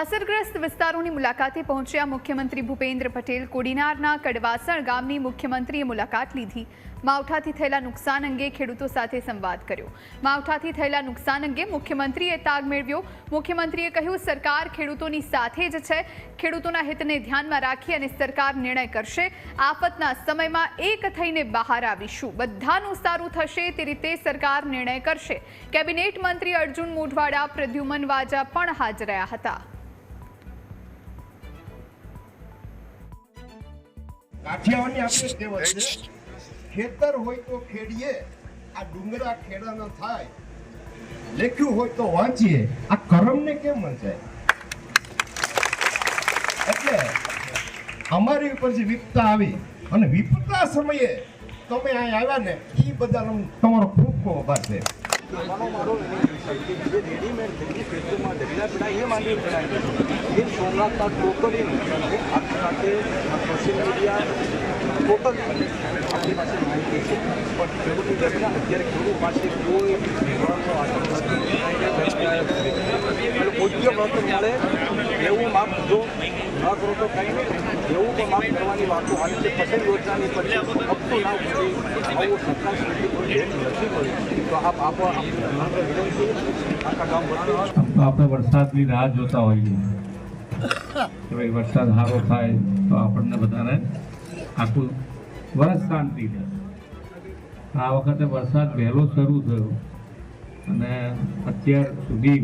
અસરગ્રસ્ત વિસ્તારોની મુલાકાતે પહોંચ્યા મુખ્યમંત્રી ભૂપેન્દ્ર પટેલ કોડીનારના કડવાસણ ગામની મુખ્યમંત્રીએ મુલાકાત લીધી. માવઠાથી થયેલા નુકસાન અંગે ખેડૂતો સાથે સંવાદ કર્યો. માવઠાથી થયેલા નુકસાન અંગે મુખ્યમંત્રીએ તાગ મેળવ્યો. મુખ્યમંત્રીએ કહ્યું, સરકાર ખેડૂતોની સાથે જ છે. ખેડૂતોના હિતને ધ્યાનમાં રાખી અને સરકાર નિર્ણય કરશે. આફતના સમયમાં એક થઈને બહાર આવીશું. બધાનું સારું થશે તે રીતે સરકાર નિર્ણય કરશે. કેબિનેટ મંત્રી અર્જુન મોઢવાડા, પ્રદ્યુમન વાજા પણ હાજર રહ્યા હતા. કાઠિયાવાડની આપણે કહેવત છે ખેતર હોય તો ખેડીએ આ ડુંગરા ખેડાનો થાય. લખ્યું હોય તો વાંચીએ આ કરમને કેમ વંચાય? એટલે અમારી ઉપર જે વિપતા આવી અને વિપતા સમયે તમે અહીં આવ્યા ને એ બધા તમારો ખૂબ ખૂબ આભાર છે. જે રેડીમેડ થઈને ખેતરમાં ઢગલા પીડા એ માંડી પડાય એ સોમનાથના ટોટલી આ સાથે સોશિયલ મીડિયા ટોટલ પાસે માહિતી છે. પણ ખેડૂતો દરમિયાન અત્યારે ખેડૂત પાસે કોઈ નથી. એટલે યોગ્ય વળતર મળે, એવું માપ જો ન કરો તો કંઈ નહીં. એવું કરવાની વાતો હાલ છે. પટેલ યોજનાની પછી હપ્તો ના ઉઠી આવો સરકાર સુધી તો આપ આપો આખા ગામ વતી આપણે વરસાદની રાહ જોતા હોઈએ. કે ભાઈ વરસાદ સારો થાય તો આપણને બધાને આખું વરસ શાંતિ રહે. આ વખતે વરસાદ વહેલો શરૂ થયો. અને અત્યાર સુધી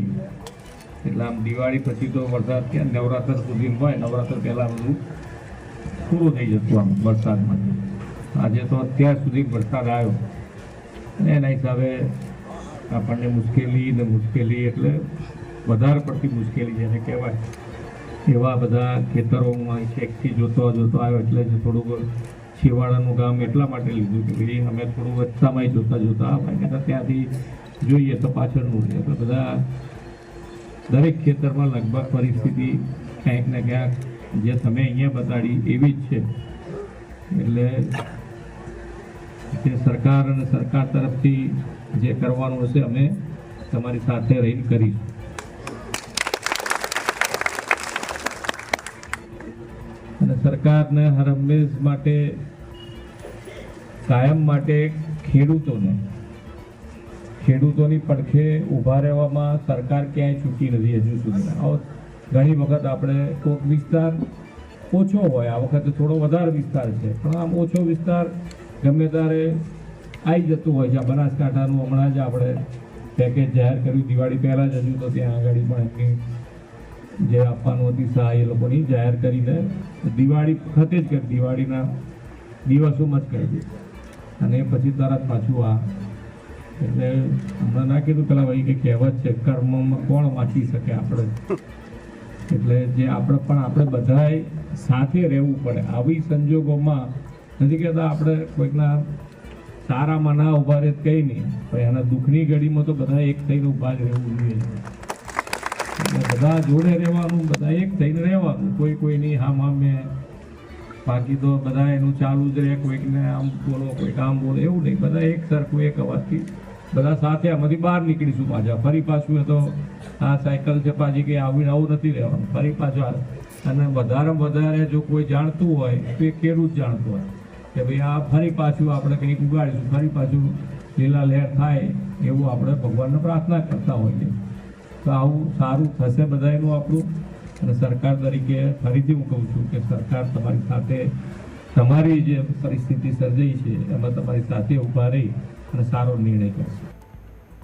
એટલે આમ દિવાળી પછી તો વરસાદ ક્યાં નવરાત્ર સુધી હોય, નવરાત્ર પહેલાં બધું પૂરું થઈ જતું આમ વરસાદમાં. આજે તો અત્યાર સુધી વરસાદ આવ્યો. અને એના હિસાબે આપણને મુશ્કેલી ને મુશ્કેલી એટલે વધારે પડતી મુશ્કેલી જેને કહેવાય. એવા બધા ખેતરોમાં છેકથી જોતો જોતો આવ્યો એટલે જ થોડુંક છેવાડાનું ગામ એટલા માટે લીધું કે ભાઈ અમે થોડું વચ્ચામાં જોતા જોતા કે ત્યાંથી જોઈએ તો પાછળનું એટલે બધા દરેક ખેતરમાં લગભગ પરિસ્થિતિ ક્યાંક ને ક્યાંક જે તમે અહીંયા બતાડી એવી જ છે. એટલે જે સરકાર અને સરકાર તરફથી જે કરવાનું હશે, અમે તમારી સાથે રહીને કરીશું. અને સરકારને હર હંમેશ માટે, કાયમ માટે ખેડૂતોને, ખેડૂતોની પડખે ઊભા રહેવામાં સરકાર ક્યાંય ચૂકી નથી હજુ સુધી ઘણી વખત આપણે કોઈક વિસ્તાર ઓછો હોય, આ વખતે થોડો વધારે વિસ્તાર છે, પણ આમ ઓછો વિસ્તાર ગમે ત્યારે આવી જતું હોય છે. આ બનાસકાંઠાનું હમણાં જ આપણે પેકેજ જાહેર કર્યું. દિવાળી પહેલાં જ હજુ તો ત્યાં આગળ પણ એમની જે આપવાનું હતી સહાય એ લોકોની જાહેર કરીને દિવાળી વખતે જ કરી, દિવાળીના દિવસોમાં જ કરી દે અને પછી તરત પાછું આ, એટલે હમણાં ના કીધું, પેલા ભાઈ કે કહેવત છે, કર્મમાં કોણ વાંચી શકે આપણે? એટલે જે આપણે પણ આપણે બધાએ સાથે રહેવું પડે. આવી સંજોગોમાં નથી કહેતા આપણે કોઈકના સારામાં ના ઊભા રહે કંઈ નહીં, પણ એના દુઃખની ઘડીમાં તો બધા એક થઈને ઊભા જ રહેવું જોઈએ. એટલે બધા જોડે રહેવાનું, બધા એક થઈને રહેવાનું. કોઈ કોઈની હામ હામે બાકી તો બધા એનું ચાલુ જ રહે, કોઈકને આમ બોલો, કોઈક આમ બોલો, એવું નહીં. બધા એક સરખું એક અવાજથી બધા સાથે આમાંથી બહાર નીકળીશું પાછા. ફરી પાછું એ તો આ સાયકલ છે પાછી કે આવીને આવું નથી રહેવાનું. ફરી પાછું. અને વધારે વધારે જો કોઈ જાણતું હોય, તો એ ખેડૂત જાણતું હોય કે ભાઈ આ ફરી પાછું આપણે કંઈક ઉગાડીશું. ફરી પાછું લીલા લહેર થાય એવું આપણે ભગવાનને પ્રાર્થના કરતા હોઈએ. તો આવું સારું થશે બધાનું આપણું. અને સરકાર તરીકે ફરીથી હું કહું છું કે સરકાર તમારી સાથે, તમારી જે પરિસ્થિતિ સર્જાઈ છે, એમાં તમારી સાથે ઊભા રહી. અને સારો નિર્ણય કરશે